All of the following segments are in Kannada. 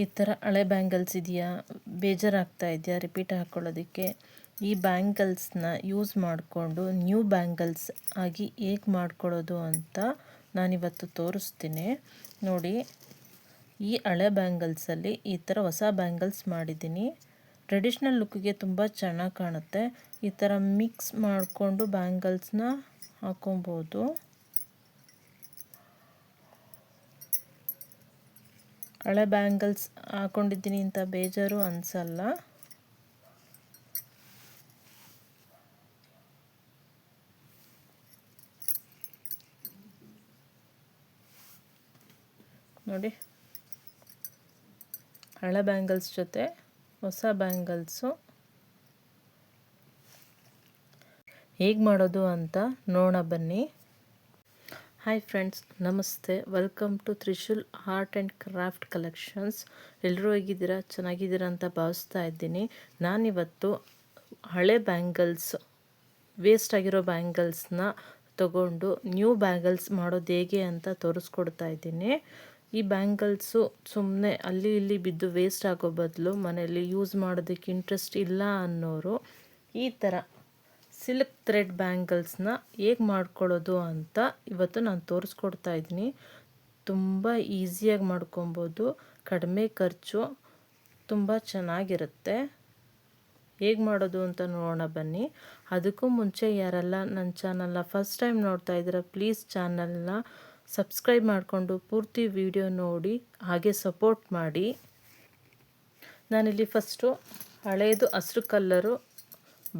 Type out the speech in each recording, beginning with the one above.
ಈ ಥರ ಹಳೆ ಬ್ಯಾಂಗಲ್ಸ್ ಇದೆಯಾ? ಬೇಜಾರಾಗ್ತಾ ಇದೆಯಾ ರಿಪೀಟ್ ಹಾಕ್ಕೊಳ್ಳೋದಕ್ಕೆ ಈ ಬ್ಯಾಂಗಲ್ಸ್ನ ಯೂಸ್ ಮಾಡಿಕೊಂಡು ನ್ಯೂ ಬ್ಯಾಂಗಲ್ಸ್ ಆಗಿ ಹೇಗೆ ಮಾಡ್ಕೊಳ್ಳೋದು ಅಂತ ನಾನಿವತ್ತು ತೋರಿಸ್ತೀನಿ. ನೋಡಿ, ಈ ಹಳೆ ಬ್ಯಾಂಗಲ್ಸಲ್ಲಿ ಈ ಥರ ಹೊಸ ಬ್ಯಾಂಗಲ್ಸ್ ಮಾಡಿದ್ದೀನಿ. ಟ್ರೆಡಿಷ್ನಲ್ ಲುಕ್ಗೆ ತುಂಬ ಚೆನ್ನಾಗಿ ಕಾಣುತ್ತೆ. ಈ ಥರ ಮಿಕ್ಸ್ ಮಾಡಿಕೊಂಡು ಬ್ಯಾಂಗಲ್ಸ್ನ ಹಾಕೊಬೋದು. ಹಳೆ ಬ್ಯಾಂಗಲ್ಸ್ ಹಾಕೊಂಡಿದ್ದೀನಿ ಅಂತ ಬೇಜಾರು ಅನಿಸಲ್ಲ. ನೋಡಿ. ಹಳೆ ಬ್ಯಾಂಗಲ್ಸ್ ಜೊತೆ ಹೊಸ ಬ್ಯಾಂಗಲ್ಸು. ಹೇಗೆ ಮಾಡೋದು ಅಂತ ನೋಡೋಣ ಬನ್ನಿ. ಹಾಯ್ ಫ್ರೆಂಡ್ಸ್ ನಮಸ್ತೆ. Welcome to Trishul art and craft collections ಎಲ್ಲರೂ ಹೇಗಿದ್ದೀರಾ? ಚೆನ್ನಾಗಿದ್ದೀರಾ ಅಂತ ಭಾವಿಸ್ತಾ ಇದ್ದೀನಿ. ನಾನಿವತ್ತು ಹಳೆ ಬ್ಯಾಂಗಲ್ಸ್ ವೇಸ್ಟ್ ಆಗಿರೋ ಬ್ಯಾಂಗಲ್ಸ್ನ ತಗೊಂಡು ನ್ಯೂ ಬ್ಯಾಂಗಲ್ಸ್ ಮಾಡೋದು ಹೇಗೆ ಅಂತ ತೋರಿಸ್ಕೊಡ್ತಾ ಇದ್ದೀನಿ. ಈ ಬ್ಯಾಂಗಲ್ಸು ಸುಮ್ಮನೆ ಅಲ್ಲಿ ಇಲ್ಲಿ ಬಿದ್ದು ವೇಸ್ಟ್ ಆಗೋ ಬದಲು ಮನೆಯಲ್ಲಿ ಯೂಸ್ ಮಾಡೋದಕ್ಕೆ ಇಂಟ್ರೆಸ್ಟ್ ಇಲ್ಲ ಅನ್ನೋರು ಈ ಥರ ಸಿಲ್ಕ್ ಥ್ರೆಡ್ ಬ್ಯಾಂಗಲ್ಸ್ನ ಹೇಗೆ ಮಾಡ್ಕೊಳ್ಳೋದು ಅಂತ ಇವತ್ತು ನಾನು ತೋರಿಸ್ಕೊಡ್ತಾ ಇದ್ದೀನಿ. ತುಂಬ ಈಸಿಯಾಗಿ ಮಾಡ್ಕೊಬೋದು. ಕಡಿಮೆ ಖರ್ಚು, ತುಂಬ ಚೆನ್ನಾಗಿರುತ್ತೆ. ಹೇಗೆ ಮಾಡೋದು ಅಂತ ನೋಡೋಣ ಬನ್ನಿ. ಅದಕ್ಕೂ ಮುಂಚೆ ಯಾರೆಲ್ಲ ನನ್ನ ಚಾನಲ್ನ ಫಸ್ಟ್ ಟೈಮ್ ನೋಡ್ತಾ ಇದ್ದೀರ ಪ್ಲೀಸ್ ಚಾನಲ್ನ ಸಬ್ಸ್ಕ್ರೈಬ್ ಮಾಡಿಕೊಂಡು ಪೂರ್ತಿ ವಿಡಿಯೋ ನೋಡಿ, ಹಾಗೆ ಸಪೋರ್ಟ್ ಮಾಡಿ. ನಾನಿಲ್ಲಿ ಫಸ್ಟು ಹಳೆಯದು ಹಸಿರು ಕಲ್ಲರು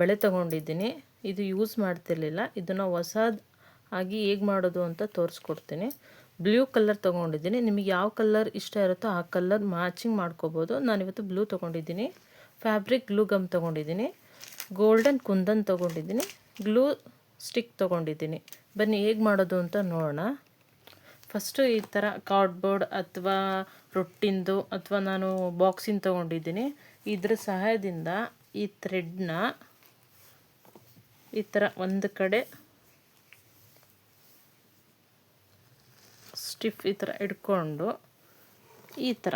ಬಳೆ ತೊಗೊಂಡಿದ್ದೀನಿ. ಇದು ಯೂಸ್ ಮಾಡ್ತಿರ್ಲಿಲ್ಲ. ಇದನ್ನು ಹೊಸದು ಆಗಿ ಹೇಗೆ ಮಾಡೋದು ಅಂತ ತೋರಿಸ್ಕೊಡ್ತೀನಿ. ಬ್ಲೂ ಕಲರ್ ತೊಗೊಂಡಿದ್ದೀನಿ. ನಿಮಗೆ ಯಾವ ಕಲರ್ ಇಷ್ಟ ಇರುತ್ತೋ ಆ ಕಲರ್ ಮ್ಯಾಚಿಂಗ್ ಮಾಡ್ಕೋಬೋದು. ನಾನಿವತ್ತು ಬ್ಲೂ ತೊಗೊಂಡಿದ್ದೀನಿ. ಫ್ಯಾಬ್ರಿಕ್ ಗ್ಲೂ ಗಮ್ ತೊಗೊಂಡಿದ್ದೀನಿ. ಗೋಲ್ಡನ್ ಕುಂದನ್ ತೊಗೊಂಡಿದ್ದೀನಿ. ಗ್ಲೂ ಸ್ಟಿಕ್ ತೊಗೊಂಡಿದ್ದೀನಿ. ಬನ್ನಿ ಹೇಗೆ ಮಾಡೋದು ಅಂತ ನೋಡೋಣ. ಫಸ್ಟು ಈ ಥರ ಕಾರ್ಡ್ಬೋರ್ಡ್ ಅಥವಾ ರೊಟ್ಟಿಂದು ಅಥವಾ ನಾನು ಬಾಕ್ಸಿಂದು ತೊಗೊಂಡಿದ್ದೀನಿ. ಇದ್ರ ಸಹಾಯದಿಂದ ಈ ಥ್ರೆಡ್ನ ಈ ಥರ ಒಂದು ಕಡೆ ಸ್ಟಿಫ್ ಈ ಥರ ಇಟ್ಕೊಂಡು ಈ ಥರ.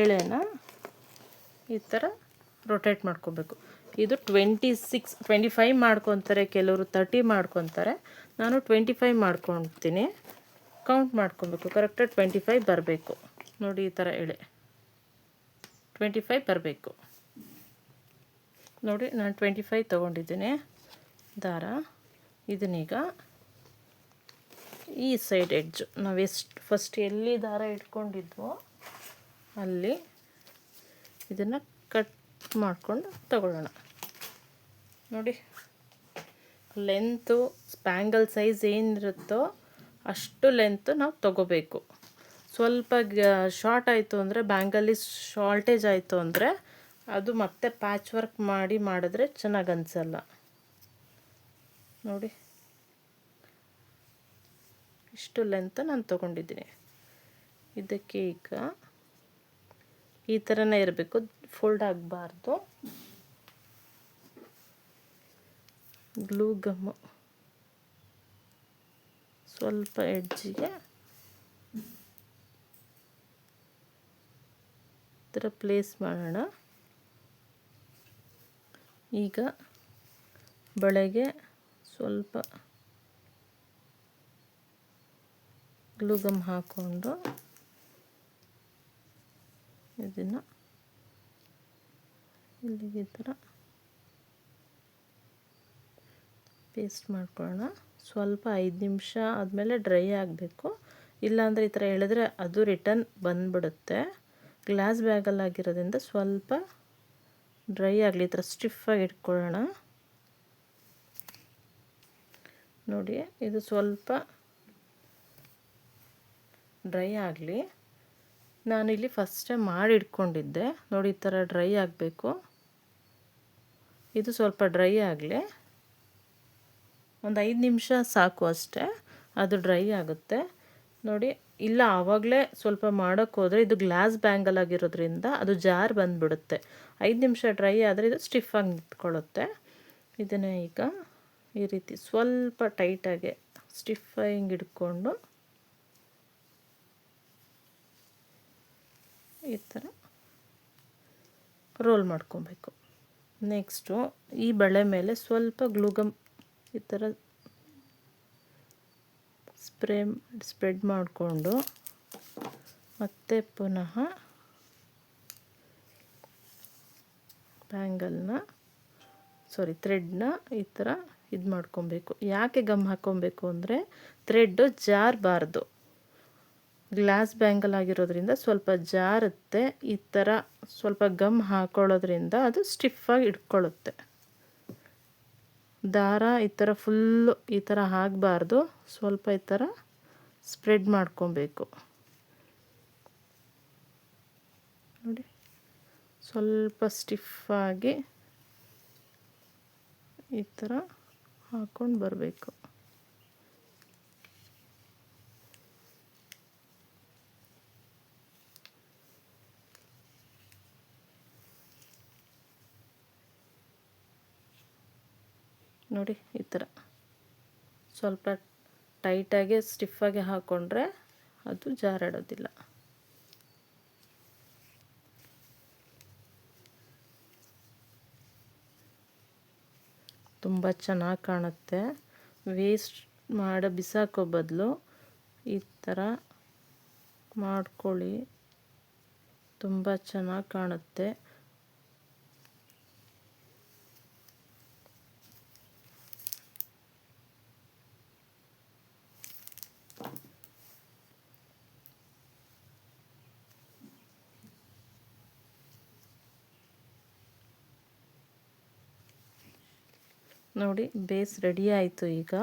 ಎಳೆನ ಈ ಥರ ರೊಟೇಟ್ ಮಾಡ್ಕೋಬೇಕು. ಇದು ಟ್ವೆಂಟಿ ಸಿಕ್ಸ್ ಟ್ವೆಂಟಿ ಫೈವ್ ಮಾಡ್ಕೊತಾರೆ, ಕೆಲವರು ತರ್ಟಿ ಮಾಡ್ಕೊತಾರೆ. ನಾನು ಟ್ವೆಂಟಿ ಫೈವ್ ಮಾಡ್ಕೊತೀನಿ. ಕೌಂಟ್ ಮಾಡ್ಕೊಬೇಕು. ಕರೆಕ್ಟಾಗಿ ಟ್ವೆಂಟಿ ಫೈವ್ ಬರಬೇಕು. ನೋಡಿ ಈ ಥರ ಎಳೆ. ಟ್ವೆಂಟಿ ಫೈವ್ ಬರಬೇಕು. ನೋಡಿ, ನಾನು ಟ್ವೆಂಟಿ ಫೈವ್ ತೊಗೊಂಡಿದ್ದೀನಿ. ದಾರ, ಇದನ್ನೀಗ ಈ ಸೈಡ್ ಎಡ್ಜು ನಾವು ಎಷ್ಟು ಫಸ್ಟ್ ಎಲ್ಲಿ ದಾರ ಇಟ್ಕೊಂಡಿದ್ವೋ ಅಲ್ಲಿ ಇದನ್ನು ಕಟ್ ಮಾಡಿಕೊಂಡು ತಗೊಳ್ಳೋಣ. ನೋಡಿ ಲೆಂತು ಸ್ಪ್ಯಾಂಗಲ್ ಸೈಜ್ ಏನಿರುತ್ತೋ ಅಷ್ಟು ಲೆಂತು ನಾವು ತಗೋಬೇಕು. ಸ್ವಲ್ಪ ಶಾರ್ಟ್ ಆಯಿತು ಅಂದರೆ ಬ್ಯಾಂಗಲ್ಲಿ ಶಾರ್ಟೇಜ್ ಆಯಿತು ಅಂದರೆ ಅದು ಮತ್ತೆ ಪ್ಯಾಚ್ ವರ್ಕ್ ಮಾಡಿ ಮಾಡಿದ್ರೆ ಚೆನ್ನಾಗಿ ಅನಿಸಲ್ಲ. ನೋಡಿ. ಇಷ್ಟು ಲೆಂತ್ ನಾನು ತೊಗೊಂಡಿದ್ದೀನಿ. ಇದಕ್ಕೆ ಈಗ ಈ ಥರನೇ ಇರಬೇಕು. ಫೋಲ್ಡ್ ಆಗಬಾರ್ದು. ಗ್ಲೂ ಗಮ್ಮು ಸ್ವಲ್ಪ ಎಡ್ಜಿಗೆ ಈ ಥರ ಪ್ಲೇಸ್ ಮಾಡೋಣ. ಈಗ ಬಳೆಗೆ ಸ್ವಲ್ಪ ಗ್ಲೂಗಮ್ ಹಾಕ್ಕೊಂಡು ಇದನ್ನು ಇಲ್ಲಿಗೆ ಈ ಥರ ಪೇಸ್ಟ್ ಮಾಡ್ಕೊಳ್ಳೋಣ. ಸ್ವಲ್ಪ ಐದು ನಿಮಿಷ ಆದಮೇಲೆ ಡ್ರೈ ಆಗಬೇಕು. ಇಲ್ಲಾಂದರೆ ಈ ಥರ ಹೇಳಿದ್ರೆ ಅದು ರಿಟರ್ನ್ ಬಂದ್ಬಿಡುತ್ತೆ. ಗ್ಲಾಸ್ ಬ್ಯಾಗಲ್ಲಾಗಿರೋದ್ರಿಂದ ಸ್ವಲ್ಪ ಡ್ರೈ ಆಗಲಿ, ಈ ಥರ ಸ್ಟಿಫಾಗಿ ಇಟ್ಕೊಳ್ಳೋಣ. ನೋಡಿ, ಇದು ಸ್ವಲ್ಪ ಡ್ರೈ ಆಗಲಿ. ನಾನಿಲ್ಲಿ ಫಸ್ಟೇ ಮಾಡಿ ಇಟ್ಕೊಂಡಿದ್ದೆ. ನೋಡಿ, ಈ ಥರ ಡ್ರೈ ಆಗಬೇಕು. ಇದು ಸ್ವಲ್ಪ ಡ್ರೈ ಆಗಲಿ. ಒಂದು ಐದು ನಿಮಿಷ ಸಾಕು ಅಷ್ಟೇ. ಅದು ಡ್ರೈ ಆಗುತ್ತೆ. ನೋಡಿ ಇಲ್ಲ, ಆವಾಗಲೇ ಸ್ವಲ್ಪ ಮಾಡೋಕ್ಕೋದ್ರೆ ಇದು ಗ್ಲಾಸ್ ಬ್ಯಾಂಗಲ್ ಆಗಿರೋದ್ರಿಂದ ಅದು ಜಾರ್ ಬಂದುಬಿಡುತ್ತೆ. ಐದು ನಿಮಿಷ ಡ್ರೈ ಆದರೆ ಇದು ಸ್ಟಿಫಾಗಿ ನಿಂತ್ಕೊಳ್ಳುತ್ತೆ. ಇದನ್ನು ಈಗ ಈ ರೀತಿ ಸ್ವಲ್ಪ ಟೈಟಾಗೆ ಸ್ಟಿಫಾಗಿ ಹಿಡ್ಕೊಂಡು ಈ ಥರ ರೋಲ್ ಮಾಡ್ಕೊಬೇಕು. ನೆಕ್ಸ್ಟು ಈ ಬಳೆ ಮೇಲೆ ಸ್ವಲ್ಪ ಗ್ಲೂಗಮ್ ಈ ಥರ ಸ್ಪ್ರೇ, ಸ್ಪ್ರೆಡ್ ಮಾಡಿಕೊಂಡು ಮತ್ತೆ ಪುನಃ ಬ್ಯಾಂಗಲ್ನ ಸಾರಿ ಥ್ರೆಡ್ನ ಈ ಥರ ಇದು ಮಾಡ್ಕೊಬೇಕು. ಯಾಕೆ ಗಮ್ ಹಾಕ್ಕೊಬೇಕು ಅಂದರೆ ಥ್ರೆಡ್ಡು ಜಾರಬಾರ್ದು. ಗ್ಲಾಸ್ ಬ್ಯಾಂಗಲ್ ಆಗಿರೋದ್ರಿಂದ ಸ್ವಲ್ಪ ಜಾರುತ್ತೆ, ಈ ಥರ ಸ್ವಲ್ಪ ಗಮ್ ಹಾಕೊಳ್ಳೋದ್ರಿಂದ ಅದು ಸ್ಟಿಫಾಗಿ ಇಟ್ಕೊಳ್ಳುತ್ತೆ ದಾರ ಈ ಥರ ಫುಲ್ಲು ಈ ಥರ ಆಗಬಾರ್ದು. ಸ್ವಲ್ಪ ಈ ಥರ ಸ್ಪ್ರೆಡ್ ಮಾಡ್ಕೊಬೇಕು. ನೋಡಿ, ಸ್ವಲ್ಪ ಸ್ಟಿಫಾಗಿ ಈ ಥರ ಹಾಕ್ಕೊಂಡು ಬರಬೇಕು. ನೋಡಿ, ಈ ಥರ. ಸ್ವಲ್ಪ ಟೈಟಾಗಿ ಸ್ಟಿಫಾಗಿ ಹಾಕ್ಕೊಂಡ್ರೆ ಅದು ಜಾರಾಡೋದಿಲ್ಲ. ತುಂಬ ಚೆನ್ನಾಗಿ ಕಾಣುತ್ತೆ. ವೇಸ್ಟ್ ಮಾಡೋ, ಬಿಸಾಕೋ ಬದಲು ಈ ಥರ ಮಾಡ್ಕೊಳ್ಳಿ. ತುಂಬ ಚೆನ್ನಾಗಿ ಕಾಣುತ್ತೆ. ನೋಡಿ, ಬೇಸ್ ರೆಡಿ ಆಯಿತು ಈಗ.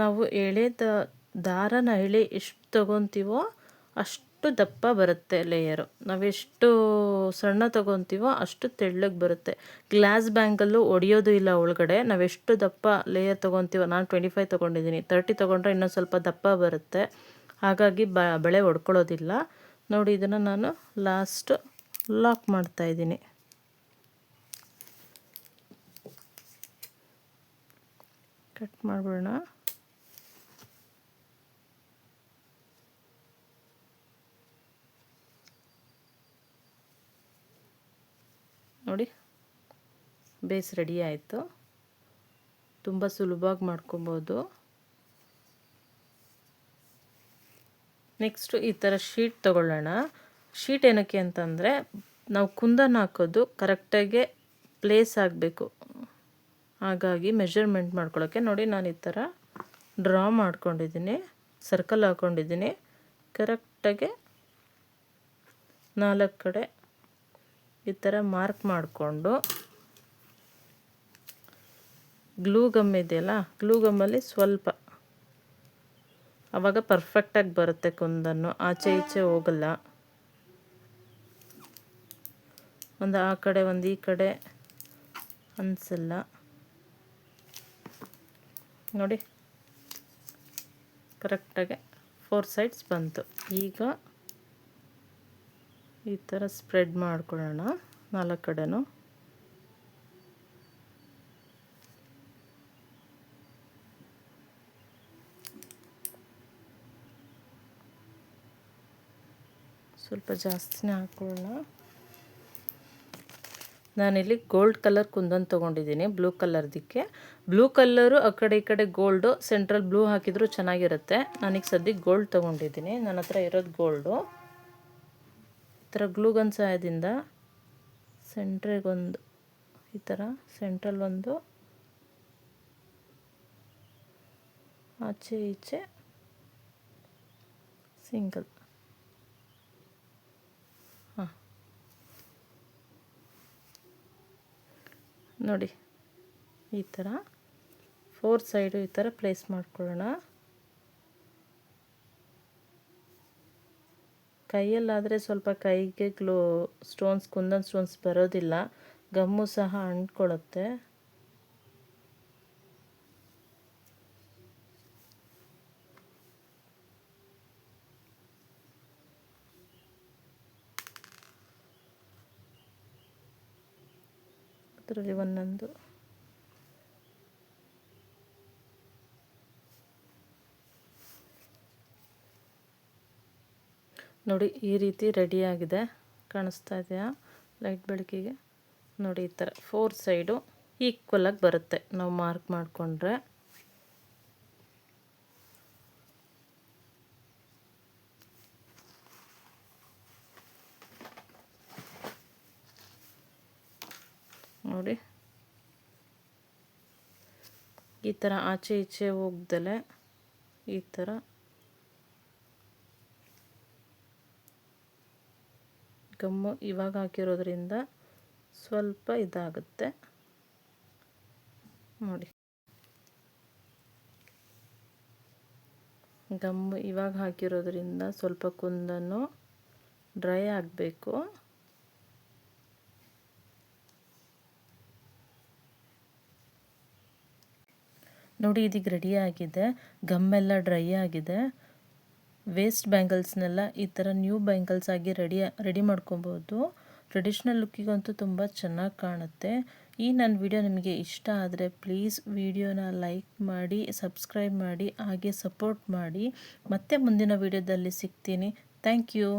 ನಾವು ಎಳೆ ದಾರನ ಎಳೆ ಎಷ್ಟು ತೊಗೊತೀವೋ ಅಷ್ಟು ದಪ್ಪ ಬರುತ್ತೆ ಲೇಯರು ನಾವೆಷ್ಟು ಸಣ್ಣ ತೊಗೊತೀವೋ ಅಷ್ಟು ತೆಳ್ಳಗೆ ಬರುತ್ತೆ. ಗ್ಲಾಸ್ ಬ್ಯಾಂಗಲ್ಲು ಒಡೆಯೋದು ಇಲ್ಲ ಒಳಗಡೆ. ನಾವೆಷ್ಟು ದಪ್ಪ ಲೇಯರ್ ತೊಗೊತೀವೋ, ನಾನು ಟ್ವೆಂಟಿ ಫೈವ್ ತೊಗೊಂಡಿದ್ದೀನಿ. ತರ್ಟಿ ತೊಗೊಂಡ್ರೆ ಇನ್ನೊಂದು ಸ್ವಲ್ಪ ದಪ್ಪ ಬರುತ್ತೆ. ಹಾಗಾಗಿ ಬ, ಬಳೆ ಒಡ್ಕೊಳ್ಳೋದಿಲ್ಲ. ನೋಡಿ, ಇದನ್ನು ನಾನು ಲಾಸ್ಟ್ ಲಾಕ್ ಮಾಡ್ತಾಯಿದ್ದೀನಿ ಕಟ್ ಮಾಡಿಬಿಡೋಣ. ನೋಡಿ, ಬೇಸ್ ರೆಡಿ ಆಯಿತು. ತುಂಬ ಸುಲಭವಾಗಿ ಮಾಡ್ಕೊಬೋದು. ನೆಕ್ಸ್ಟು ಈ ಥರ ಶೀಟ್ ತೊಗೊಳ್ಳೋಣ. ಶೀಟ್ ಏನಕ್ಕೆ ಅಂತಂದರೆ, ನಾವು ಕುಂದನ್ ಹಾಕೋದು ಕರೆಕ್ಟಾಗೆ ಪ್ಲೇಸ್ ಆಗಬೇಕು. ಹಾಗಾಗಿ ಮೆಷರ್ಮೆಂಟ್ ಮಾಡ್ಕೊಳ್ಳೋಕ್ಕೆ ನೋಡಿ ನಾನು ಈ ಥರ ಡ್ರಾ ಮಾಡ್ಕೊಂಡಿದ್ದೀನಿ ಸರ್ಕಲ್ ಹಾಕ್ಕೊಂಡಿದ್ದೀನಿ ಕರೆಕ್ಟಾಗಿ ನಾಲ್ಕು ಕಡೆ ಈ ಥರ ಮಾರ್ಕ್ ಮಾಡಿಕೊಂಡು ಗ್ಲೂ ಗಮ್ ಇದೆಯಲ್ಲ ಗ್ಲೂ ಗಮ್ಮಲ್ಲಿ ಸ್ವಲ್ಪ ಆವಾಗ ಪರ್ಫೆಕ್ಟಾಗಿ ಬರುತ್ತೆ ಕುಂದನ್ನು, ಆಚೆ ಈಚೆ ಹೋಗಲ್ಲ. ಒಂದು ಆ ಕಡೆ, ಒಂದು ಈ ಕಡೆ ಅನಿಸಲ್ಲ. ನೋಡಿ. ಕರೆಕ್ಟಾಗಿ ಫೋರ್ ಸೈಡ್ಸ್ ಬಂತು. ಈಗ ಈ ಥರ ಸ್ಪ್ರೆಡ್ ಮಾಡ್ಕೊಳ್ಳೋಣ ನಾಲ್ಕು ಕಡೆನೂ. ಸ್ವಲ್ಪ ಜಾಸ್ತಿನೇ ಹಾಕೊಳ್ಳೋಣ ನಾನಿಲ್ಲಿ ಗೋಲ್ಡ್ ಕಲರ್ ಕುಂದನ್ ತೊಗೊಂಡಿದ್ದೀನಿ ಬ್ಲೂ ಕಲರ್ದಕ್ಕೆ ಬ್ಲೂ ಕಲ್ಲರು ಆ ಕಡೆ ಈ ಕಡೆ ಗೋಲ್ಡು ಸೆಂಟ್ರಲ್ ಬ್ಲೂ ಹಾಕಿದರೂ ಚೆನ್ನಾಗಿರುತ್ತೆ. ನನಗೆ ಸದ್ಯಕ್ಕೆ ಗೋಲ್ಡ್ ತೊಗೊಂಡಿದ್ದೀನಿ, ನನ್ನ ಹತ್ರ ಇರೋದು ಗೋಲ್ಡು ಈ ಥರ ಗ್ಲೂಗನ್ ಸಹಾಯದಿಂದ ಸೆಂಟ್ರಿಗೊಂದು ಈ ಥರ ಸೆಂಟ್ರಲ್ ಒಂದು. ಆಚೆ ಈಚೆ ಸಿಂಗಲ್ ನೋಡಿ, ಈ ಥರ ಫೋರ್ ಸೈಡು ಈ ಥರ ಪ್ಲೇಸ್ ಮಾಡ್ಕೊಳ್ಳೋಣ. ಕೈಯಲ್ಲಾದರೆ ಸ್ವಲ್ಪ ಕೈಗೆ ಗ್ಲೋ ಸ್ಟೋನ್ಸ್ ಕುಂದನ್ ಸ್ಟೋನ್ಸ್ ಬರೋದಿಲ್ಲ. ಗಮ್ಮು ಸಹ ಅಂಟ್ಕೊಳ್ಳುತ್ತೆ. ಅದರಲ್ಲಿ ಒಂದೊಂದು. ನೋಡಿ, ಈ ರೀತಿ ರೆಡಿಯಾಗಿದೆ ಕಾಣಿಸ್ತಾ ಇದೆಯಾ? ಲೈಟ್ ಬೆಳಕಿಗೆ. ನೋಡಿ, ಈ ಥರ. ಫೋರ್ ಸೈಡು ಈಕ್ವಲಾಗಿ ಬರುತ್ತೆ. ನಾವು ಮಾರ್ಕ್ ಮಾಡಿಕೊಂಡ್ರೆ. ನೋಡಿ. ಈ ಥರ ಆಚೆ ಈಚೆ ಹೋಗ್ದಲೆ ಈ ಥರ ಗಮ್ಮು ಇವಾಗ ಹಾಕಿರೋದ್ರಿಂದ ಸ್ವಲ್ಪ ಇದಾಗುತ್ತೆ. ನೋಡಿ. ಗಮ್ಮು ಇವಾಗ ಹಾಕಿರೋದ್ರಿಂದ ಸ್ವಲ್ಪ ಕುಂದನ್ನು ಡ್ರೈ ಆಗಬೇಕು. ನೋಡಿ, ಇದೀಗ ರೆಡಿ ಆಗಿದೆ. ಗಮ್ಮೆಲ್ಲ ಡ್ರೈ ಆಗಿದೆ. ವೇಸ್ಟ್ ಬ್ಯಾಂಗಲ್ಸ್ನೆಲ್ಲ ಈ ಥರ ನ್ಯೂ ಬ್ಯಾಂಗಲ್ಸ್ ಆಗಿ ರೆಡಿ ರೆಡಿ ಮಾಡ್ಕೊಬೋದು. ಟ್ರೆಡಿಷ್ನಲ್ ಲುಕ್ಕಿಗಂತೂ ತುಂಬ ಚೆನ್ನಾಗಿ ಕಾಣುತ್ತೆ. ಈ ನನ್ನ ವಿಡಿಯೋ ನಿಮಗೆ ಇಷ್ಟ ಆದರೆ ಪ್ಲೀಸ್ ವಿಡಿಯೋನ ಲೈಕ್ ಮಾಡಿ ಸಬ್ಸ್ಕ್ರೈಬ್ ಮಾಡಿ, ಹಾಗೆ ಸಪೋರ್ಟ್ ಮಾಡಿ. ಮತ್ತೆ ಮುಂದಿನ ವಿಡಿಯೋದಲ್ಲಿ ಸಿಗ್ತೀನಿ. Thank you